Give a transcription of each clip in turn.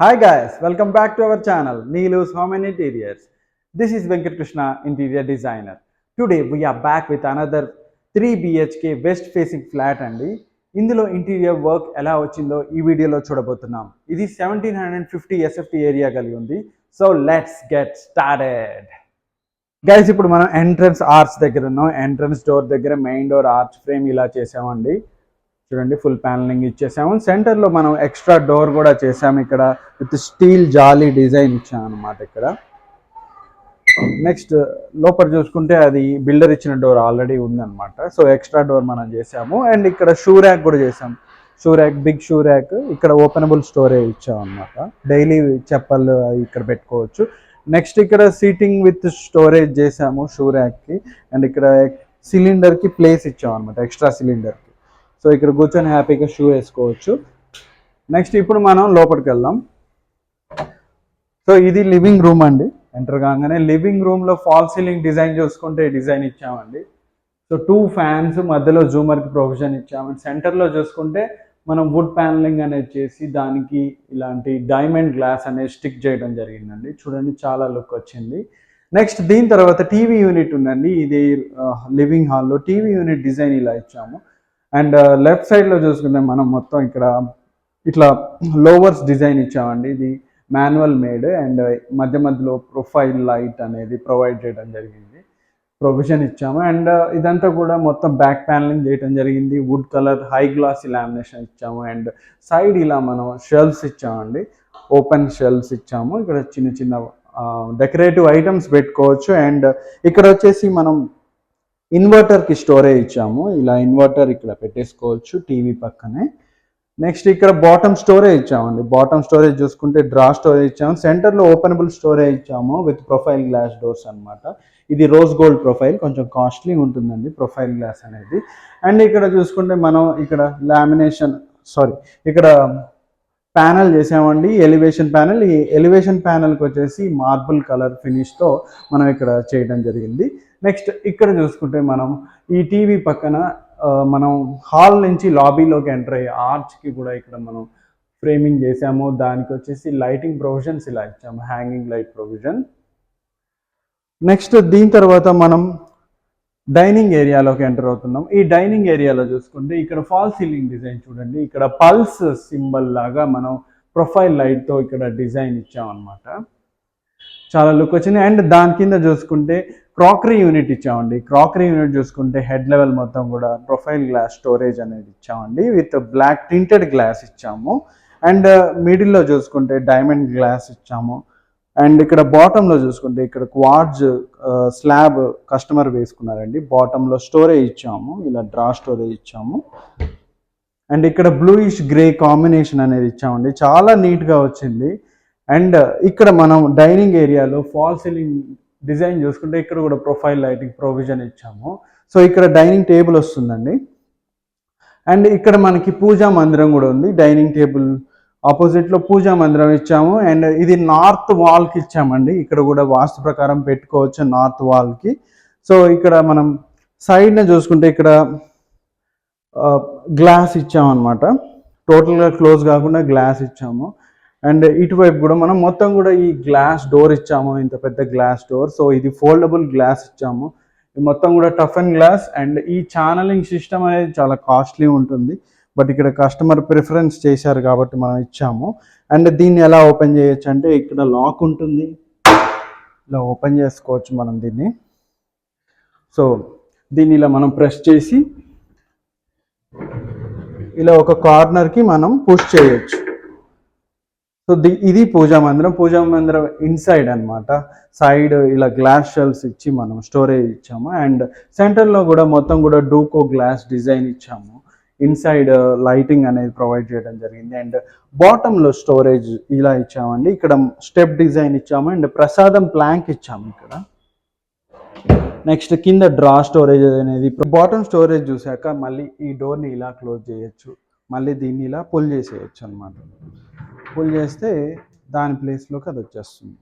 Hi guys welcome back to our channel Neelu Somen interiors this is Venkatakrishna interior designer today we're back with another three BHK west facing flat అండి. ఇందులో interior work ఎలా వచ్చిందో ఈ వీడియోలో చూడబోతున్నాం. ఇది seventeen hundred and fifty SFT area కలిగి ఉంది. So let's get started guys ఇప్పుడు మనం ఎంట్రన్స్ ఆర్చ్ దగ్గర ఉన్నాం. ఎంట్రన్స్ డోర్ దగ్గర మెయిన్ డోర్ ఆర్చ్ ఫ్రేమ్ ఇలా చేసామండి చూడండి ఫుల్ ప్యానలింగ్ ఇచ్చేసాము. సెంటర్లో మనం ఎక్స్ట్రా డోర్ కూడా చేసాము ఇక్కడ విత్ స్టీల్ జాలీ డిజైన్ ఇచ్చాం అనమాట ఇక్కడ. నెక్స్ట్ లోపల చూసుకుంటే అది బిల్డర్ ఇచ్చిన డోర్ ఆల్రెడీ ఉందన్నమాట. సో ఎక్స్ట్రా డోర్ మనం చేసాము అండ్ ఇక్కడ షూ ర్యాక్ కూడా చేసాము shoe rack big shoe rack ఇక్కడ ఓపెనబుల్ స్టోరేజ్ ఇచ్చాం అనమాట డైలీ చెప్పలు ఇక్కడ పెట్టుకోవచ్చు. నెక్స్ట్ ఇక్కడ సీటింగ్ విత్ స్టోరేజ్ చేసాము షూ ర్యాక్కి అండ్ ఇక్కడ సిలిండర్కి ప్లేస్ ఇచ్చాం అనమాట ఎక్స్ట్రా సిలిండర్కి సో ఇక్కడ కూర్చొని హ్యాపీగా షూ వేసుకోవచ్చు. నెక్స్ట్ ఇప్పుడు మనం లోపలికి వెళ్దాం. సో ఇది లివింగ్ రూమ్ అండి. ఎంటర్ కాగానే లివింగ్ రూమ్లో ఫాల్ సీలింగ్ డిజైన్ చూసుకుంటే డిజైన్ ఇచ్చామండి. సో టూ ఫ్యాన్స్ మధ్యలో జూమర్కి ప్రొవిజన్ ఇచ్చాము. సెంటర్లో చూసుకుంటే మనం వుడ్ ప్యానలింగ్ అనేది చేసి దానికి ఇలాంటి డైమండ్ గ్లాస్ అనేది స్టిక్ చేయడం జరిగిందండి. చూడండి చాలా లుక్ వచ్చింది. నెక్స్ట్ దీని తర్వాత టీవీ యూనిట్ ఉందండి. ఇది లివింగ్ హాల్లో టీవీ యూనిట్ డిజైన్ ఇలా ఇచ్చాము. అండ్ uh, లెఫ్ట్ సైడ్లో చూసుకుంటే మనం మొత్తం ఇక్కడ ఇట్లా లోవర్స్ డిజైన్ ఇచ్చామండి. ఇది మాన్యువల్ మేడ్ అండ్ మధ్య మధ్యలో ప్రొఫైల్ లైట్ అనేది ప్రొవైడ్ చేయడం జరిగింది. ప్రొవిజన్ ఇచ్చాము. అండ్ uh, ఇదంతా కూడా మొత్తం బ్యాక్ ప్యానలింగ్ చేయడం జరిగింది. Wood colour high glass lamination ఇచ్చాము. అండ్ సైడ్ ఇలా మనం షెల్ఫ్స్ ఇచ్చామండి. ఓపెన్ షెల్ఫ్స్ ఇచ్చాము. ఇక్కడ చిన్న చిన్న uh, డెకరేటివ్ ఐటమ్స్ పెట్టుకోవచ్చు. అండ్ ఇక్కడ వచ్చేసి మనం ఇన్వర్టర్కి స్టోరేజ్ ఇచ్చాము. ఇలా ఇన్వర్టర్ ఇక్కడ పెట్టేసుకోవచ్చు టీవీ పక్కనే. నెక్స్ట్ ఇక్కడ బాటమ్ స్టోరేజ్ ఇచ్చామండి. బాటమ్ స్టోరేజ్ చూసుకుంటే డ్రా స్టోరేజ్ ఇచ్చాము. సెంటర్లో ఓపెనబుల్ స్టోరేజ్ ఇచ్చాము విత్ ప్రొఫైల్ గ్లాస్ డోర్స్ అన్నమాట. ఇది రోజ్ గోల్డ్ ప్రొఫైల్. కొంచెం కాస్ట్లీ ఉంటుందండి ప్రొఫైల్ గ్లాస్ అనేది. అండ్ ఇక్కడ చూసుకుంటే మనం ఇక్కడ లామినేషన్ సారీ ఇక్కడ ప్యానల్ చేసామండి. Elevation panel. ఈ ఎలివేషన్ ప్యానల్కి వచ్చేసి మార్బుల్ కలర్ ఫినిష్తో మనం ఇక్కడ చేయడం జరిగింది. నెక్స్ట్ ఇక్కడ చూసుకుంటే మనం ఈ టీవీ పక్కన మనం హాల్ నుంచి లాబీలోకి ఎంటర్ అయ్యే ఆర్చ్కి కూడా ఇక్కడ మనం ఫ్రేమింగ్ చేసాము. దానికి వచ్చేసి లైటింగ్ ప్రొవిజన్స్ ఇలా ఇచ్చాము. హ్యాంగింగ్ లైట్ ప్రొవిజన్ నెక్స్ట్ దీని తర్వాత మనం డైనింగ్ ఏరియాలోకి ఎంటర్ అవుతున్నాం. ఈ డైనింగ్ ఏరియాలో చూసుకుంటే ఇక్కడ ఫాల్ సీలింగ్ డిజైన్ చూడండి. ఇక్కడ పల్స్ సింబల్ లాగా మనం ప్రొఫైల్ లైట్తో ఇక్కడ డిజైన్ ఇచ్చాం అనమాట చాలా లుక్ వచ్చింది. అండ్ దాని కింద చూసుకుంటే క్రాకరీ యూనిట్ ఇచ్చామండి. క్రాకరీ యూనిట్ చూసుకుంటే హెడ్ లెవెల్ మొత్తం కూడా ప్రొఫైల్ గ్లాస్ స్టోరేజ్ అనేది ఇచ్చామండి. విత్ బ్లాక్ టింటెడ్ గ్లాస్ ఇచ్చాము. అండ్ మిడిల్లో uh, చూసుకుంటే డైమండ్ గ్లాస్ ఇచ్చాము. అండ్ ఇక్కడ బాటంలో చూసుకుంటే ఇక్కడ క్వాడ్జ్ స్లాబ్ కస్టమర్ వేసుకున్నారండి. బాటంలో స్టోరేజ్ ఇచ్చాము. ఇలా డ్రా స్టోరేజ్ ఇచ్చాము. అండ్ ఇక్కడ బ్లూయిష్ గ్రే కాంబినేషన్ అనేది ఇచ్చామండి. చాలా నీట్గా వచ్చింది. అండ్ uh, ఇక్కడ మనం డైనింగ్ ఏరియాలో ఫాల్ సీలింగ్ డిజైన్ చూసుకుంటే ఇక్కడ కూడా ప్రొఫైల్ లైటింగ్ ప్రొవిజన్ ఇచ్చాము. సో ఇక్కడ డైనింగ్ టేబుల్ వస్తుందండి. అండ్ ఇక్కడ మనకి పూజా మందిరం కూడా ఉంది. డైనింగ్ టేబుల్ ఆపోజిట్లో పూజా మందిరం ఇచ్చాము. అండ్ ఇది నార్త్ వాల్కి ఇచ్చామండి. ఇక్కడ కూడా వాస్తు ప్రకారం పెట్టుకోవచ్చు నార్త్ వాల్కి. సో ఇక్కడ మనం సైడ్న చూసుకుంటే ఇక్కడ గ్లాస్ ఇచ్చామన్నమాట. టోటల్గా క్లోజ్ కాకుండా గ్లాస్ ఇచ్చాము. అండ్ ఇటువైపు కూడా మనం మొత్తం కూడా ఈ గ్లాస్ డోర్ ఇచ్చాము ఇంత పెద్ద గ్లాస్ డోర్. సో ఇది ఫోల్డబుల్ గ్లాస్ ఇచ్చాము. మొత్తం కూడా టఫ్ అండ్ గ్లాస్. అండ్ ఈ ఛానలింగ్ సిస్టమ్ అనేది చాలా కాస్ట్లీ ఉంటుంది. బట్ ఇక్కడ కస్టమర్ ప్రిఫరెన్స్ చేశారు కాబట్టి మనం ఇచ్చాము. అండ్ దీన్ని ఎలా ఓపెన్ చేయొచ్చు అంటే ఇక్కడ లాక్ ఉంటుంది. ఇలా ఓపెన్ చేసుకోవచ్చు మనం దీన్ని. సో దీన్ని ఇలా మనం ప్రెస్ చేసి ఇలా ఒక కార్నర్కి మనం పుష్ చేయొచ్చు. సో ది ఇది పూజా మందిరం. పూజా మందిరం ఇన్సైడ్ అన్నమాట. సైడ్ ఇలా గ్లాస్ షెల్స్ ఇచ్చి మనం స్టోరేజ్ ఇచ్చాము. అండ్ సెంటర్లో కూడా మొత్తం కూడా డూకో గ్లాస్ డిజైన్ ఇచ్చాము. ఇన్సైడ్ లైటింగ్ uh, అనేది ప్రొవైడ్ చేయడం జరిగింది. అండ్ బాటంలో స్టోరేజ్ ఇలా ఇచ్చామండి. ఇక్కడ స్టెప్ డిజైన్ ఇచ్చాము. అండ్ ప్రసాదం ప్లాంక్ ఇచ్చాము ఇక్కడ. నెక్స్ట్ కింద డ్రా స్టోరేజ్ అనేది. బాటమ్ స్టోరేజ్ చూసాక మళ్ళీ ఈ డోర్ని ఇలా క్లోజ్ చేయొచ్చు. మళ్ళీ దీన్ని ఇలా పుల్ చేసేయచ్చు అనమాట పుల్ చేస్తే దాని ప్లేస్లోకి అది వచ్చేస్తుంది.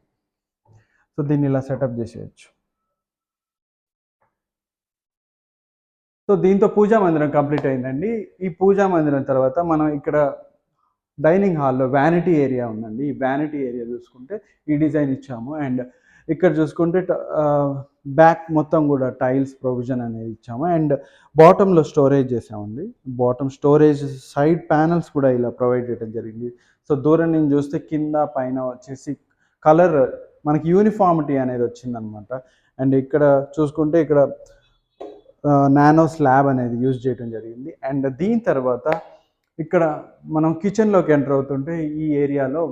సో దీన్ని ఇలా సెటప్ చేసేయచ్చు. సో దీంతో పూజా మందిరం కంప్లీట్ అయిందండి. ఈ పూజా మందిరం తర్వాత మనం ఇక్కడ డైనింగ్ హాల్లో వ్యానిటీ ఏరియా ఉందండి. ఈ వ్యానిటీ ఏరియా చూసుకుంటే ఈ డిజైన్ ఇచ్చాము. అండ్ ఇక్కడ చూసుకుంటే బ్యాక్ మొత్తం కూడా టైల్స్ ప్రొవిజన్ అనేది ఇచ్చాము. అండ్ బాటంలో స్టోరేజ్ చేసామండి. బాటమ్ స్టోరేజ్ సైడ్ ప్యానల్స్ కూడా ఇలా ప్రొవైడ్ చేయడం జరిగింది. సో దూరం నుంచి చూస్తే కింద పైన వచ్చేసి కలర్ మనకి యూనిఫార్మిటీ అనేది వచ్చిందనమాట. అండ్ ఇక్కడ చూసుకుంటే ఇక్కడ నానో స్లాబ్ అనేది యూజ్ చేయడం జరిగింది. అండ్ దీని తర్వాత ఇక్కడ మనం కిచెన్లోకి ఎంటర్ అవుతుంటే ఈ ఏరియాలో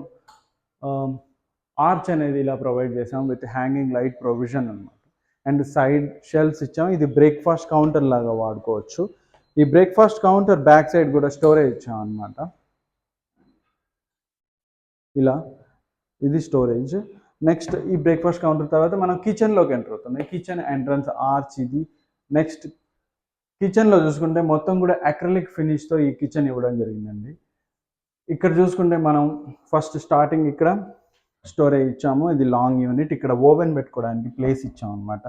ఆర్చ్ అనేది ఇలా ప్రొవైడ్ చేసాం విత్ హ్యాంగింగ్ లైట్ ప్రొవిజన్ అనమాట అండ్ సైడ్ షెల్ఫ్స్ ఇచ్చాం. ఇది బ్రేక్ఫాస్ట్ కౌంటర్ లాగా వాడుకోవచ్చు. ఈ బ్రేక్ఫాస్ట్ కౌంటర్ బ్యాక్ సైడ్ కూడా స్టోరేజ్ ఇచ్చాం అనమాట ఇలా ఇది స్టోరేజ్. నెక్స్ట్ ఈ బ్రేక్ఫాస్ట్ కౌంటర్ తర్వాత మనం కిచెన్లోకి ఎంటర్ అవుతున్నాం. కిచెన్ ఎంట్రన్స్ ఆర్చ్ ఇది. నెక్స్ట్ కిచెన్లో చూసుకుంటే మొత్తం కూడా అక్రలిక్ ఫినిష్తో ఈ కిచెన్ ఇవ్వడం జరిగిందండి. ఇక్కడ చూసుకుంటే మనం ఫస్ట్ స్టార్టింగ్ ఇక్కడ స్టోరేజ్ ఇచ్చాము. ఇది లాంగ్ యూనిట్. ఇక్కడ ఓవెన్ పెట్టుకోవడానికి ప్లేస్ ఇచ్చాము అనమాట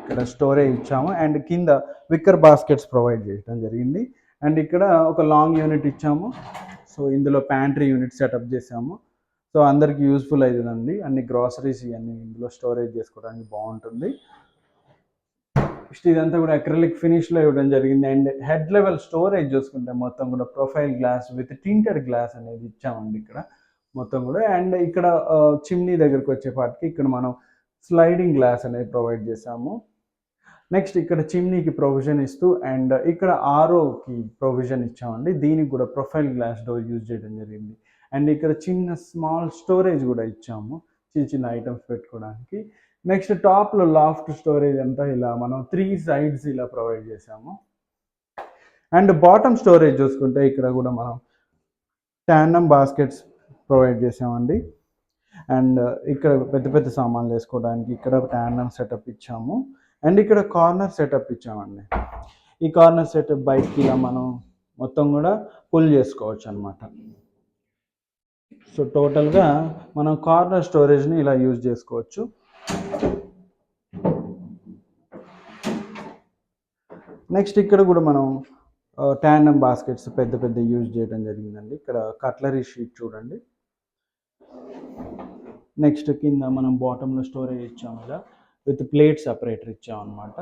ఇక్కడ స్టోరేజ్ ఇచ్చాము. అండ్ కింద విక్కర్ బాస్కెట్స్ ప్రొవైడ్ చేయడం జరిగింది. అండ్ ఇక్కడ ఒక లాంగ్ యూనిట్ ఇచ్చాము. సో ఇందులో ప్యాంట్రీ యూనిట్ సెటప్ చేసాము సో అందరికి యూస్ఫుల్ అవుతుందండి అన్ని గ్రాసరీస్ ఇవన్నీ ఇందులో స్టోరేజ్ చేసుకోవడానికి బాగుంటుంది. నెక్స్ట్ ఇదంతా కూడా అక్రిలిక్ ఫినిష్లో ఇవ్వడం జరిగింది. అండ్ హెడ్ లెవెల్ స్టోరేజ్ చూసుకుంటే మొత్తం కూడా profile glass with tinted glass అనేది ఇచ్చామండి ఇక్కడ. మొత్తం కూడా. అండ్ ఇక్కడ చిమ్నీ దగ్గరకు వచ్చేపాటికి ఇక్కడ మనం స్లైడింగ్ గ్లాస్ అనేది ప్రొవైడ్ చేసాము నెక్స్ట్ ఇక్కడ చిమ్నీకి ప్రొవిజన్ ఇస్తూ అండ్ ఇక్కడ ఆరోకి ప్రొవిజన్ ఇచ్చామండి. దీనికి కూడా ప్రొఫైల్ గ్లాస్ డోర్ యూజ్ చేయడం జరిగింది. అండ్ ఇక్కడ చిన్న స్మాల్ స్టోరేజ్ కూడా ఇచ్చాము చిన్న చిన్న ఐటమ్స్ పెట్టుకోవడానికి. నెక్స్ట్ టాప్లో లాఫ్ట్ స్టోరేజ్ అంతా ఇలా మనం త్రీ సైడ్స్ ఇలా ప్రొవైడ్ చేసాము అండ్ బాటమ్ స్టోరేజ్ చూసుకుంటే ఇక్కడ కూడా మనం ట్యాండమ్ బాస్కెట్స్ ప్రొవైడ్ చేసామండి. అండ్ uh, ఇక్కడ పెద్ద పెద్ద సామాన్లు వేసుకోవడానికి ఇక్కడ ఒక ట్యాండమ్ సెటప్ ఇచ్చాము. అండ్ ఇక్కడ కార్నర్ సెటప్ ఇచ్చామండి. ఈ కార్నర్ సెటప్ బయటికి ఇలా మనం మొత్తం కూడా పుల్ చేసుకోవచ్చు అనమాట సో టోటల్గా మనం కార్నర్ స్టోరేజ్ని ఇలా యూజ్ చేసుకోవచ్చు. నెక్స్ట్ ఇక్కడ కూడా మనం uh, ట్యాండమ్ బాస్కెట్స్ పెద్ద పెద్ద యూజ్ చేయడం జరిగిందండి. ఇక్కడ కట్లరీ షీట్ చూడండి. నెక్స్ట్ కింద మనం బాటంలో స్టోరేజ్ ఇచ్చాము ఇలా విత్ ప్లేట్ సపరేటర్ ఇచ్చాం అనమాట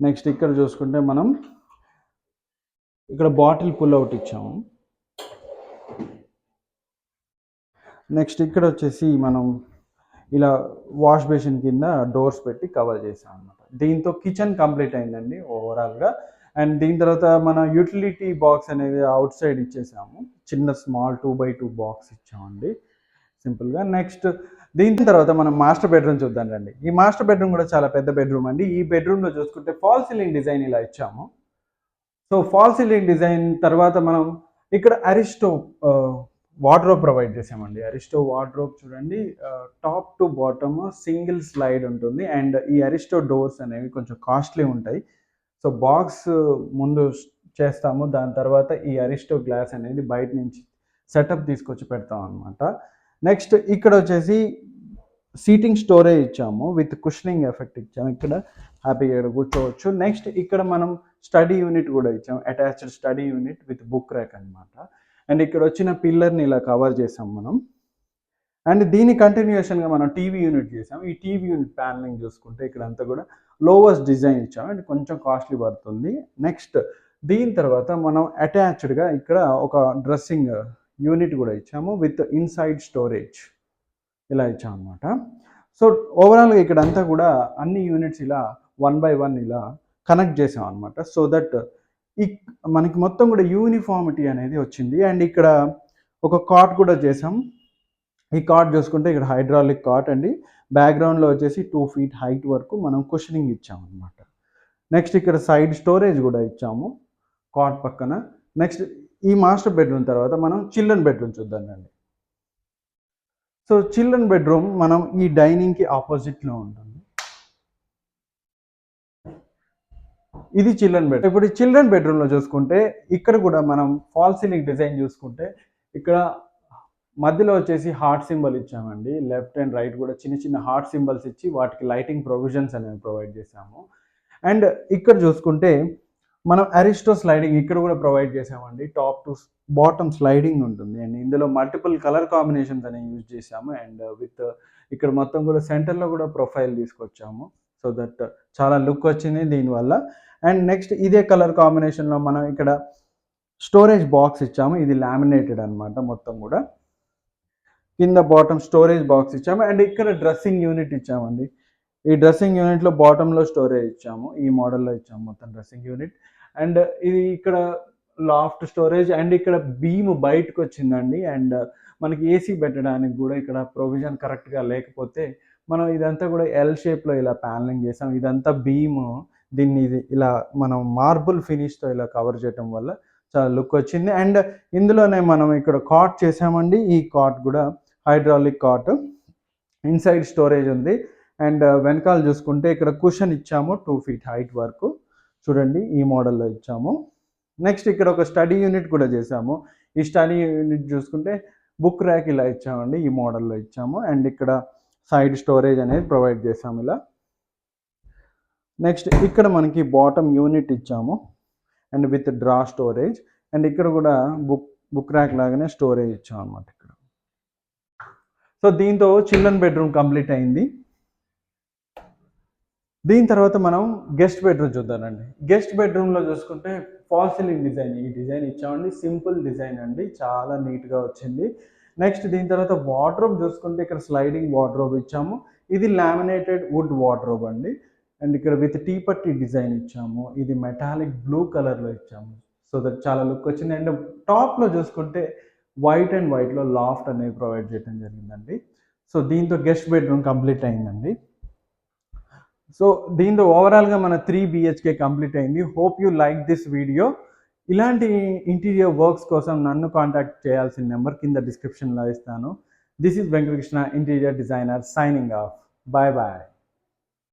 నెక్స్ట్ ఇక్కడ చూసుకుంటే మనం ఇక్కడ బాటిల్ పుల్ అవుట్ ఇచ్చాము. నెక్స్ట్ ఇక్కడ వచ్చేసి మనం ఇలా వాష్ బేసిన్ కింద డోర్స్ పెట్టి కవర్ చేసాం అనమాట దీంతో కిచెన్ కంప్లీట్ అయిందండి ఓవరాల్గా అండ్ దీని తర్వాత మన యూటిలిటీ బాక్స్ అనేది అవుట్ సైడ్ ఇచ్చేసాము. చిన్న small two by two box ఇచ్చామండి. సింపుల్గా. నెక్స్ట్ దీని తర్వాత మనం మాస్టర్ బెడ్రూమ్ చూద్దాం రండి. ఈ మాస్టర్ బెడ్రూమ్ కూడా చాలా పెద్ద బెడ్రూమ్ అండి. ఈ బెడ్రూమ్లో చూసుకుంటే ఫాల్ సీలింగ్ డిజైన్ ఇలా ఇచ్చాము. సో ఫాల్ సీలింగ్ డిజైన్ తర్వాత మనం ఇక్కడ అరిస్టో వార్డ్రోబ్ ప్రొవైడ్ చేసామండి. అరిస్టో వార్డ్రోబ్ చూడండి. Top to bottom single slide ఉంటుంది. అండ్ ఈ అరిస్టో డోర్స్ అనేవి కొంచెం కాస్ట్లీ ఉంటాయి. సో బాక్స్ ముందు చేస్తాము. దాని తర్వాత ఈ అరిస్టో గ్లాస్ అనేది బయట నుంచి సెటప్ తీసుకొచ్చి పెడతాం అనమాట నెక్స్ట్ ఇక్కడ వచ్చేసి సీటింగ్ స్టోరేజ్ ఇచ్చాము విత్ కుషనింగ్ ఎఫెక్ట్ ఇచ్చాము. ఇక్కడ హ్యాపీగా ఇక్కడ కూర్చోవచ్చు. నెక్స్ట్ ఇక్కడ మనం స్టడీ యూనిట్ కూడా ఇచ్చాము attached study unit with book rack అనమాట అండ్ ఇక్కడ వచ్చిన పిల్లర్ని ఇలా కవర్ చేసాం మనం. అండ్ దీని కంటిన్యూషన్గా మనం టీవీ యూనిట్ చేసాం ఈ టీవీ యూనిట్ ప్యానలింగ్ చూసుకుంటే ఇక్కడ అంతా కూడా లోవెస్ట్ డిజైన్ ఇచ్చాం అండ్ కొంచెం కాస్ట్లీ పడుతుంది. నెక్స్ట్ దీని తర్వాత మనం అటాచ్డ్గా ఇక్కడ ఒక డ్రెస్సింగ్ యూనిట్ కూడా ఇచ్చాము విత్ ఇన్సైడ్ స్టోరేజ్. ఇలా ఇచ్చాం అనమాట సో ఓవరాల్గా ఇక్కడ అంతా కూడా అన్ని యూనిట్స్ ఇలా వన్ బై వన్ ఇలా కనెక్ట్ చేసాం అనమాట సో దట్ ఈ మనకి మొత్తం కూడా యూనిఫార్మిటీ అనేది వచ్చింది. అండ్ ఇక్కడ ఒక కార్ట్ కూడా చేసాం. ఈ కార్ట్ చూసుకుంటే ఇక్కడ హైడ్రాలిక్ కార్ట్ అండి. బ్యాక్గ్రౌండ్లో వచ్చేసి టూ ఫీట్ హైట్ వరకు మనం క్వశ్చనింగ్ ఇచ్చామన్నమాట. నెక్స్ట్ ఇక్కడ సైడ్ స్టోరేజ్ కూడా ఇచ్చాము కార్ట్ పక్కన. నెక్స్ట్ ఈ మాస్టర్ బెడ్రూమ్ తర్వాత మనం చిల్డ్రన్ బెడ్రూమ్ చూద్దాం అండి సో చిల్డ్రన్ బెడ్రూమ్ మనం ఈ డైనింగ్కి ఆపోజిట్లో ఉంటుంది. ఇది చిల్డ్రన్ బెడ్ ఇప్పుడు చిల్డ్రన్ బెడ్రూమ్లో చూసుకుంటే ఇక్కడ కూడా మనం ఫాల్ సీలింగ్ డిజైన్ చూసుకుంటే ఇక్కడ మధ్యలో వచ్చేసి హార్ట్ సింబల్ ఇచ్చామండి. లెఫ్ట్ అండ్ రైట్ కూడా చిన్న చిన్న హార్ట్ సింబల్స్ ఇచ్చి వాటికి లైటింగ్ ప్రొవిజన్స్ అనేవి ప్రొవైడ్ చేసాము అండ్ ఇక్కడ చూసుకుంటే మనం అరిస్టో స్లైడింగ్ ఇక్కడ కూడా ప్రొవైడ్ చేసామండి. టాప్ టు బాటమ్ స్లైడింగ్ ఉంటుంది. అండ్ ఇందులో మల్టిపుల్ కలర్ కాంబినేషన్స్ అనేవి యూజ్ చేసాము అండ్ విత్ ఇక్కడ మొత్తం కూడా సెంటర్లో కూడా ప్రొఫైల్ తీసుకొచ్చాము. సో దట్ uh, చాలా లుక్ వచ్చింది దీనివల్ల. అండ్ నెక్స్ట్ ఇదే కలర్ కాంబినేషన్లో మనం ఇక్కడ స్టోరేజ్ బాక్స్ ఇచ్చాము. ఇది లామినేటెడ్ అనమాట మొత్తం కూడా. కింద బాటమ్ స్టోరేజ్ బాక్స్ ఇచ్చాము. అండ్ ఇక్కడ డ్రెస్సింగ్ యూనిట్ ఇచ్చామండి. ఈ డ్రెస్సింగ్ యూనిట్లో బాటంలో స్టోరేజ్ ఇచ్చాము. ఈ మోడల్లో ఇచ్చాము మొత్తం డ్రెస్సింగ్ యూనిట్ అండ్ ఇది ఇక్కడ లాఫ్ట్ స్టోరేజ్ అండ్ ఇక్కడ బీమ్ బయటకు వచ్చిందండి. అండ్ మనకి ఏసీ పెట్టడానికి కూడా ఇక్కడ ప్రొవిజన్ కరెక్ట్గా లేకపోతే మనం ఇదంతా కూడా ఎల్ షేప్లో ఇలా ప్యానలింగ్ చేసాం. ఇదంతా బీమ్ దీన్ని ఇది ఇలా మనం మార్బుల్ ఫినిష్తో ఇలా కవర్ చేయటం వల్ల చాలా లుక్ వచ్చింది. అండ్ ఇందులోనే మనం ఇక్కడ కాట్ చేసామండి. ఈ కాట్ కూడా హైడ్రాలిక్ కాట్ ఇన్సైడ్ స్టోరేజ్ ఉంది. అండ్ వెనకాల చూసుకుంటే ఇక్కడ కుషన్ ఇచ్చాము టూ ఫీట్ హైట్ వరకు. చూడండి ఈ మోడల్లో ఇచ్చాము. నెక్స్ట్ ఇక్కడ ఒక స్టడీ యూనిట్ కూడా చేసాము ఈ స్టడీ యూనిట్ చూసుకుంటే బుక్ ర్యాక్ ఇలా ఇచ్చామండి ఈ మోడల్లో ఇచ్చాము. అండ్ ఇక్కడ సైడ్ స్టోరేజ్ అనేది ప్రొవైడ్ చేసాము ఇలా. నెక్స్ట్ ఇక్కడ మనకి బాటమ్ యూనిట్ ఇచ్చాము. And with drawer storage and ఇక్కడ కూడా బుక్ బుక్ ర్యాక్ లాగానే స్టోరేజ్ ఇచ్చాం అనమాట ఇక్కడ. సో దీంతో చిల్డ్రన్ బెడ్రూమ్ కంప్లీట్ అయింది. దీని తర్వాత మనం గెస్ట్ బెడ్రూమ్ చూద్దామండి. గెస్ట్ బెడ్రూమ్లో చూసుకుంటే ఫాల్ సీలింగ్ డిజైన్ ఈ డిజైన్ ఇచ్చామండి. సింపుల్ డిజైన్ అండి. చాలా నీట్గా వచ్చింది. నెక్స్ట్ దీని తర్వాత వార్డ్రోబ్ చూసుకుంటే ఇక్కడ స్లైడింగ్ వార్డ్రోబ్ ఇచ్చాము. ఇది లామినేటెడ్ వుడ్ వార్డ్రోబ్ అండి. అండ్ ఇక్కడ విత్ టీ పట్టి డిజైన్ ఇచ్చాము. ఇది మెటాలిక్ బ్లూ కలర్లో ఇచ్చాము. సో దట్ చాలా లుక్ వచ్చింది. అండ్ టాప్లో చూసుకుంటే వైట్ అండ్ వైట్లో లాఫ్ట్ అనేది ప్రొవైడ్ చేయడం జరిగిందండి. సో దీంతో గెస్ట్ బెడ్రూమ్ కంప్లీట్ అయిందండి. సో దీంతో ఓవరాల్గా మన త్రీ బిహెచ్కే కంప్లీట్ అయింది. Hope you like this video ఇలాంటి ఇంటీరియర్ వర్క్స్ కోసం నన్ను కాంటాక్ట్ చేయాల్సిన నెంబర్ కింద డిస్క్రిప్షన్లో ఇస్తాను. This is Venkatakrishna interior designer signing off bye bye